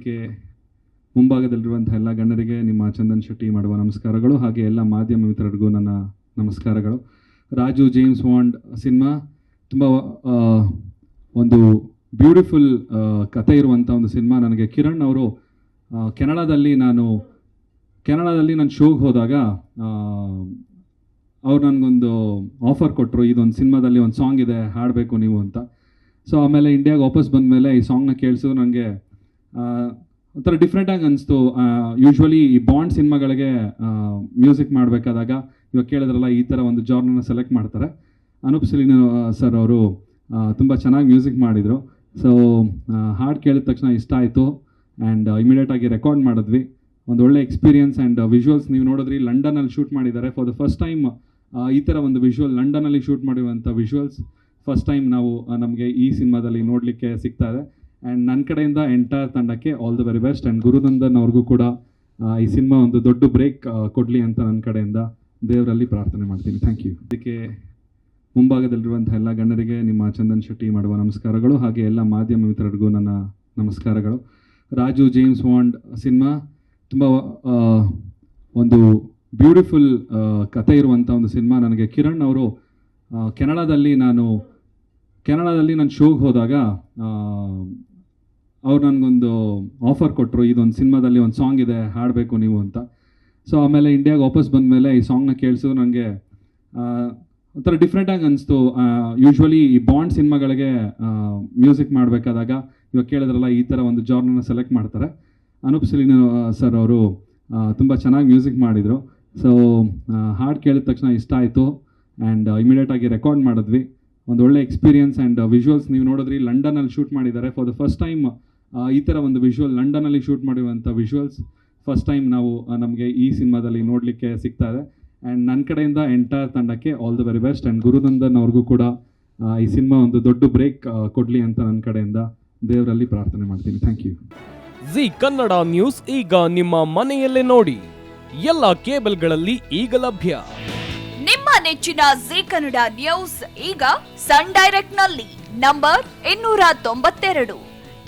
ವೇದಿಕೆ ಮುಂಭಾಗದಲ್ಲಿರುವಂತಹ ಎಲ್ಲ ಗಣ್ಯರಿಗೆ ನಿಮ್ಮ ಚಂದನ್ ಶೆಟ್ಟಿ ಮಾಡುವ ನಮಸ್ಕಾರಗಳು ಹಾಗೆ ಎಲ್ಲ ಮಾಧ್ಯಮ ಮಿತ್ರರಿಗೂ ನನ್ನ ನಮಸ್ಕಾರಗಳು. ರಾಜು ಜೇಮ್ಸ್ ವಾಂಡ್ ಸಿನಿಮಾ ತುಂಬ ಒಂದು ಬ್ಯೂಟಿಫುಲ್ ಕತೆ ಇರುವಂಥ ಒಂದು ಸಿನಿಮಾ ನನಗೆ. ಕಿರಣ್ ಅವರು ಕೆನಡಾದಲ್ಲಿ ನಾನು ಕೆನಡಾದಲ್ಲಿ ನಾನು ಶೋಗೆ ಹೋದಾಗ ಅವ್ರು ನನಗೊಂದು ಆಫರ್ ಕೊಟ್ಟರು ಇದೊಂದು ಸಿನಿಮಾದಲ್ಲಿ ಒಂದು ಸಾಂಗ್ ಇದೆ, ಹಾಡಬೇಕು ನೀವು ಅಂತ. ಸೊ ಆಮೇಲೆ ಇಂಡಿಯಾಗೆ ವಾಪಸ್ ಬಂದ ಮೇಲೆ ಈ ಸಾಂಗ್ನ ಕೇಳಿಸು ನನಗೆ ಒಂಥರ ಡಿಫ್ರೆಂಟಾಗಿ ಅನಿಸ್ತು. ಯೂಶ್ವಲಿ ಈ ಬಾಂಡ್ ಸಿನಿಮಾಗಳಿಗೆ ಮ್ಯೂಸಿಕ್ ಮಾಡಬೇಕಾದಾಗ, ಇವಾಗ ಕೇಳಿದ್ರಲ್ಲ, ಈ ಥರ ಒಂದು ಜಾರ್ನನ್ನು ಸೆಲೆಕ್ಟ್ ಮಾಡ್ತಾರೆ. ಅನೂಪ್ ಸಲೀನ ಸರ್ ಅವರು ತುಂಬ ಚೆನ್ನಾಗಿ ಮ್ಯೂಸಿಕ್ ಮಾಡಿದರು. ಸೊ ಹಾಡು ಕೇಳಿದ ತಕ್ಷಣ ಇಷ್ಟ ಆಯಿತು. ಆ್ಯಂಡ್ ಇಮಿಡಿಯೇಟಾಗಿ ರೆಕಾರ್ಡ್ ಮಾಡಿದ್ವಿ. ಒಂದು ಒಳ್ಳೆ ಎಕ್ಸ್ಪೀರಿಯನ್ಸ್ ಆ್ಯಂಡ್ ವಿಜುವಲ್ಸ್ ನೀವು ನೋಡಿದ್ರಿ ಲಂಡನಲ್ಲಿ ಶೂಟ್ ಮಾಡಿದ್ದಾರೆ. ಫಾರ್ ದ ಫಸ್ಟ್ ಟೈಮ್ ಈ ಥರ ಒಂದು ವಿಜುವಲ್ ಲಂಡನಲ್ಲಿ ಶೂಟ್ ಮಾಡಿರುವಂಥ ವಿಜುವಲ್ಸ್ ಫಸ್ಟ್ ಟೈಮ್ ನಾವು ನಮಗೆ ಈ ಸಿನಿಮಾದಲ್ಲಿ ನೋಡಲಿಕ್ಕೆ ಸಿಗ್ತಾ ಇದೆ. ಆ್ಯಂಡ್ ನನ್ನ ಕಡೆಯಿಂದ ಎಂಟೈರ್ ತಂಡಕ್ಕೆ all the very best and Gurunandan ಅವ್ರಿಗೂ ಕೂಡ ಈ ಸಿನಿಮಾ ಒಂದು ದೊಡ್ಡ ಬ್ರೇಕ್ ಕೊಡಲಿ ಅಂತ ನನ್ನ ಕಡೆಯಿಂದ ದೇವರಲ್ಲಿ ಪ್ರಾರ್ಥನೆ ಮಾಡ್ತೀನಿ. ಥ್ಯಾಂಕ್ ಯು ಇದಕ್ಕೆ ಮುಂಭಾಗದಲ್ಲಿರುವಂಥ ಎಲ್ಲ ಗಣ್ಯರಿಗೆ ನಿಮ್ಮ ಚಂದನ್ ಶೆಟ್ಟಿ ಮಾಡುವ ನಮಸ್ಕಾರಗಳು ಹಾಗೆ ಎಲ್ಲ ಮಾಧ್ಯಮ ಮಿತ್ರರಿಗೂ ನನ್ನ ನಮಸ್ಕಾರಗಳು. ರಾಜು ಜೇಮ್ಸ್ ವಾಂಡ್ ಸಿನಿಮಾ ತುಂಬ ಒಂದು ಬ್ಯೂಟಿಫುಲ್ ಕತೆ ಇರುವಂಥ ಒಂದು ಸಿನಿಮಾ ನನಗೆ. ಕಿರಣ್ ಅವರು ಕೆನಡಾದಲ್ಲಿ ನಾನು ಕೆನಡಾದಲ್ಲಿ ನಾನು ಶೋಗೆ ಹೋದಾಗ ಅವ್ರು ನನಗೊಂದು ಆಫರ್ ಕೊಟ್ಟರು ಇದೊಂದು ಸಿನಿಮಾದಲ್ಲಿ ಒಂದು ಸಾಂಗ್ ಇದೆ, ಹಾಡಬೇಕು ನೀವು ಅಂತ. ಸೊ ಆಮೇಲೆ ಇಂಡಿಯಾಗೆ ವಾಪಸ್ ಬಂದಮೇಲೆ ಈ ಸಾಂಗ್ನ ಕೇಳಿಸಿದ್ರು ನನಗೆ ಒಂಥರ ಡಿಫ್ರೆಂಟಾಗಿ ಅನಿಸ್ತು. ಯೂಶ್ವಲಿ ಈ ಬಾಂಡ್ ಸಿನಿಮಾಗಳಿಗೆ ಮ್ಯೂಸಿಕ್ ಮಾಡಬೇಕಾದಾಗ, ಇವಾಗ ಕೇಳಿದ್ರಲ್ಲ, ಈ ಥರ ಒಂದು ಜಾರ್ನ ಸೆಲೆಕ್ಟ್ ಮಾಡ್ತಾರೆ. ಅನೂಪ್ ಸಲೀನ್ ಸರ್ ಅವರು ತುಂಬ ಚೆನ್ನಾಗಿ ಮ್ಯೂಸಿಕ್ ಮಾಡಿದರು. ಸೊ ಹಾಡು ಕೇಳಿದ ತಕ್ಷಣ ಇಷ್ಟ ಆಯಿತು. ಆ್ಯಂಡ್ ಇಮಿಡಿಯೇಟಾಗಿ ರೆಕಾರ್ಡ್ ಮಾಡಿದ್ವಿ. ಒಂದು ಒಳ್ಳೆ ಎಕ್ಸ್ಪೀರಿಯನ್ಸ್ ಆ್ಯಂಡ್ ವಿಜುವಲ್ಸ್ ನೀವು ನೋಡಿದ್ರಿ. ಲಂಡನಲ್ಲಿ ಶೂಟ್ ಮಾಡಿದ್ದಾರೆ. ಫಾರ್ ದ ಫಸ್ಟ್ ಟೈಮ್ ಈ ಥರ ಒಂದು ವಿಷುವಲ್ ಲಂಡನಲ್ಲಿ ಶೂಟ್ ಮಾಡಿರುವಂಥ ವಿಷುವಲ್ಸ್ ಫಸ್ಟ್ ಟೈಮ್ ನಾವು ನಮಗೆ ಈ ಸಿನಿಮಾದಲ್ಲಿ ನೋಡಲಿಕ್ಕೆ ಸಿಗ್ತಾ ಇದೆ. ಆ್ಯಂಡ್ ನನ್ನ ಕಡೆಯಿಂದ ಎಂಟೈರ್ ತಂಡಕ್ಕೆ all the very best and Gurunandan ಅವ್ರಿಗೂ ಕೂಡ ಈ ಸಿನಿಮಾ ಒಂದು ದೊಡ್ಡ ಬ್ರೇಕ್ ಕೊಡಲಿ ಅಂತ ನನ್ನ ಕಡೆಯಿಂದ ದೇವರಲ್ಲಿ ಪ್ರಾರ್ಥನೆ ಮಾಡ್ತೀನಿ. Thank you Zee Kannada news ಈಗ ನಿಮ್ಮ ಮನೆಯಲ್ಲೇ ನೋಡಿ. ಎಲ್ಲ ಕೇಬಲ್ಗಳಲ್ಲಿ ಈಗ ಲಭ್ಯ. ನಿಮ್ಮ ನೆಚ್ಚಿನ ಜಿ ಕನ್ನಡ ನ್ಯೂಸ್ ಈಗ ಸನ್ ಡೈರೆಕ್ಟ್ನಲ್ಲಿ ನಂಬರ್ ಇನ್ನೂರ ತೊಂಬತ್ತೆರಡು.